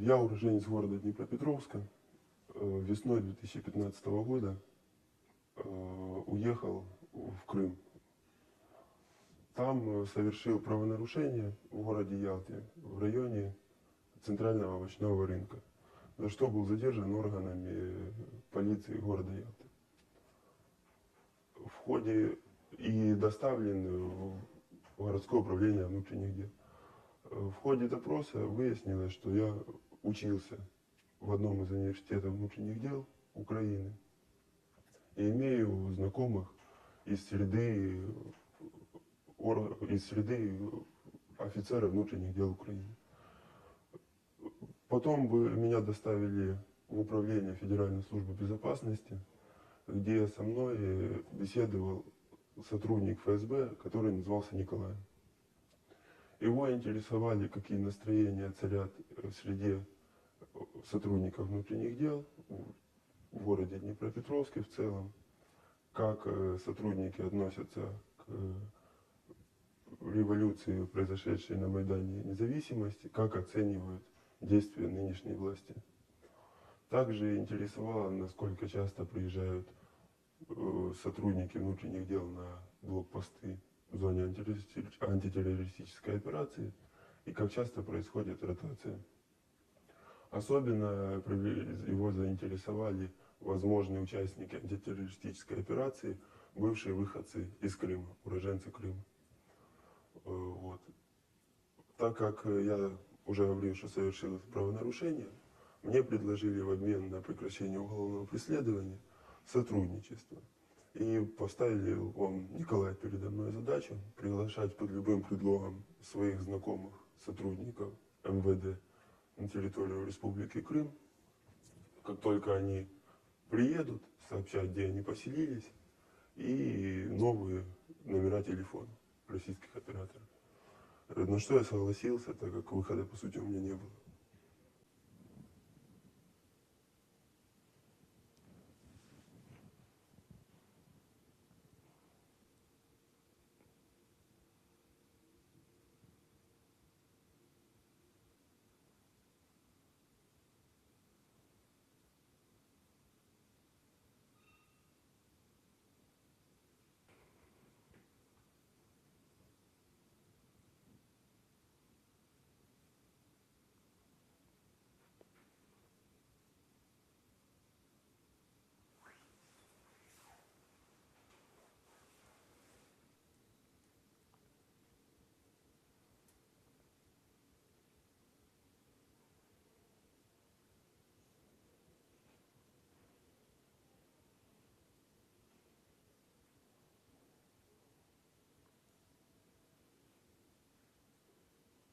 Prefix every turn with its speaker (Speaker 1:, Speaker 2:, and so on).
Speaker 1: Я уроженец города Днепропетровска. Э, Весной 2015 года э, уехал в Крым. Там э, совершил правонарушение в городе Ялте, в районе центрального овощного рынка, за что был задержан органами полиции города Ялты. В ходе и доставлен в городское управление внутренних дел. В ходе допроса выяснилось, что я учился в одном из университетов внутренних дел Украины и имею знакомых из среды, из среды офицеров внутренних дел Украины. Потом бы меня доставили в управление Федеральной службы безопасности, где со мной беседовал сотрудник ФСБ, который назывался Николаем. Его интересовали, какие настроения царят э, в среде э, сотрудников внутренних дел в городе Днепропетровске в целом, как э, сотрудники относятся к революции, произошедшей на Майдане независимости, как оценивают действия нынешней власти. Также интересовало, насколько часто приезжают сотрудники внутренних дел на блокпосты в зоне антитеррористи- антитеррористической операции и как часто происходит ротация. Особенно его заинтересовали возможные участники антитеррористической операции, бывшие выходцы из Крыма, уроженцы Крыма. Э, Вот. Так как я уже говорил, что совершил правонарушение, мне предложили в обмен на прекращение уголовного преследования сотрудничество. И поставили он, Николай, передо мной задачу приглашать под любым предлогом своих знакомых сотрудников МВД на территорию Республики Крым. Как только они приедут, сообщать, где они поселились, и новые номера телефона российских операторов. Э, На что я согласился, так как выхода, по сути, у меня не было.